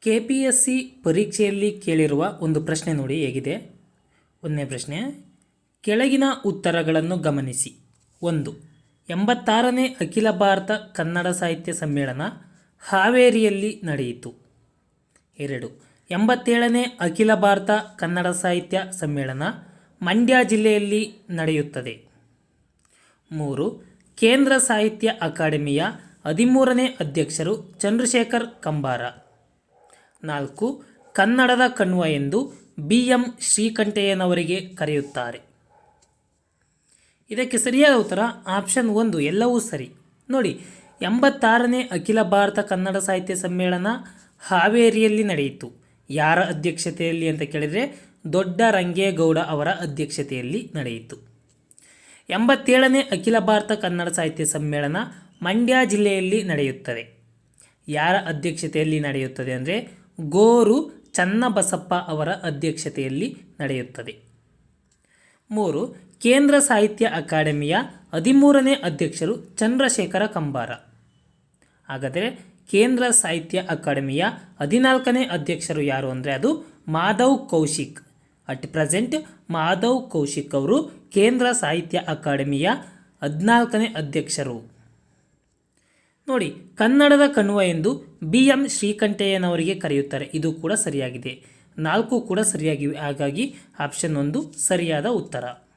K P S C ಪರೀಕ್ಷೆಯಲ್ಲಿ ಕೇಳಿರುವ ಒಂದು ಪ್ರಶ್ನೆ ನೋಡಿ ಹೇಗಿದೆ. ಒಂದನೇ ಪ್ರಶ್ನೆ, ಕೆಳಗಿನ ಉತ್ತರಗಳನ್ನು ಗಮನಿಸಿ. ಒಂದು, ಎಂಬತ್ತಾರನೇ ಅಖಿಲ ಭಾರತ ಕನ್ನಡ ಸಾಹಿತ್ಯ ಸಮ್ಮೇಳನ ಹಾವೇರಿಯಲ್ಲಿ ನಡೆಯಿತು. ಎರಡು, ಎಂಬತ್ತೇಳನೇ ಅಖಿಲ ಭಾರತ ಕನ್ನಡ ಸಾಹಿತ್ಯ ಸಮ್ಮೇಳನ ಮಂಡ್ಯ ಜಿಲ್ಲೆಯಲ್ಲಿ ನಡೆಯುತ್ತದೆ. ಮೂರು, ಕೇಂದ್ರ ಸಾಹಿತ್ಯ ಅಕಾಡೆಮಿಯ ಹದಿಮೂರನೇ ಅಧ್ಯಕ್ಷರು ಚಂದ್ರಶೇಖರ್ ಕಂಬಾರ. ನಾಲ್ಕು, ಕನ್ನಡದ ಕಣ್ವ ಎಂದು ಬಿ ಎಂ ಶ್ರೀಕಂಠಯ್ಯನವರಿಗೆ ಕರೆಯುತ್ತಾರೆ. ಇದಕ್ಕೆ ಸರಿಯಾದ ಉತ್ತರ ಆಪ್ಷನ್ ಒಂದು, ಎಲ್ಲವೂ ಸರಿ. ನೋಡಿ, ಎಂಬತ್ತಾರನೇ ಅಖಿಲ ಭಾರತ ಕನ್ನಡ ಸಾಹಿತ್ಯ ಸಮ್ಮೇಳನ ಹಾವೇರಿಯಲ್ಲಿ ನಡೆಯಿತು. ಯಾರ ಅಧ್ಯಕ್ಷತೆಯಲ್ಲಿ ಅಂತ ಕೇಳಿದರೆ ದೊಡ್ಡ ರಂಗೇಗೌಡ ಅವರ ಅಧ್ಯಕ್ಷತೆಯಲ್ಲಿ ನಡೆಯಿತು. ಎಂಬತ್ತೇಳನೇ ಅಖಿಲ ಭಾರತ ಕನ್ನಡ ಸಾಹಿತ್ಯ ಸಮ್ಮೇಳನ ಮಂಡ್ಯ ಜಿಲ್ಲೆಯಲ್ಲಿ ನಡೆಯುತ್ತದೆ. ಯಾರ ಅಧ್ಯಕ್ಷತೆಯಲ್ಲಿ ನಡೆಯುತ್ತದೆ ಅಂದರೆ ಗೋರು ಚನ್ನಬಸಪ್ಪ ಅವರ ಅಧ್ಯಕ್ಷತೆಯಲ್ಲಿ ನಡೆಯುತ್ತದೆ. ಮೂರು, ಕೇಂದ್ರ ಸಾಹಿತ್ಯ ಅಕಾಡೆಮಿಯ ಹದಿಮೂರನೇ ಅಧ್ಯಕ್ಷರು ಚಂದ್ರಶೇಖರ ಕಂಬಾರ. ಹಾಗಾದರೆ ಕೇಂದ್ರ ಸಾಹಿತ್ಯ ಅಕಾಡೆಮಿಯ ಹದಿನಾಲ್ಕನೇ ಅಧ್ಯಕ್ಷರು ಯಾರು ಅಂದರೆ ಅದು ಮಾಧವ್ ಕೌಶಿಕ್. ಅಟ್ ಪ್ರೆಸೆಂಟ್ ಮಾಧವ್ ಕೌಶಿಕ್ ಅವರು ಕೇಂದ್ರ ಸಾಹಿತ್ಯ ಅಕಾಡೆಮಿಯ ಹದಿನಾಲ್ಕನೇ ಅಧ್ಯಕ್ಷರು. ನೋಡಿ, ಕನ್ನಡದ ಕಣ್ವ ಎಂದು ಬಿ ಎಂ ಶ್ರೀಕಂಠಯ್ಯನವರಿಗೆ ಕರೆಯುತ್ತಾರೆ. ಇದು ಕೂಡ ಸರಿಯಾಗಿದೆ. ನಾಲ್ಕು ಕೂಡ ಸರಿಯಾಗಿವೆ. ಹಾಗಾಗಿ ಆಪ್ಷನ್ ಒಂದು ಸರಿಯಾದ ಉತ್ತರ.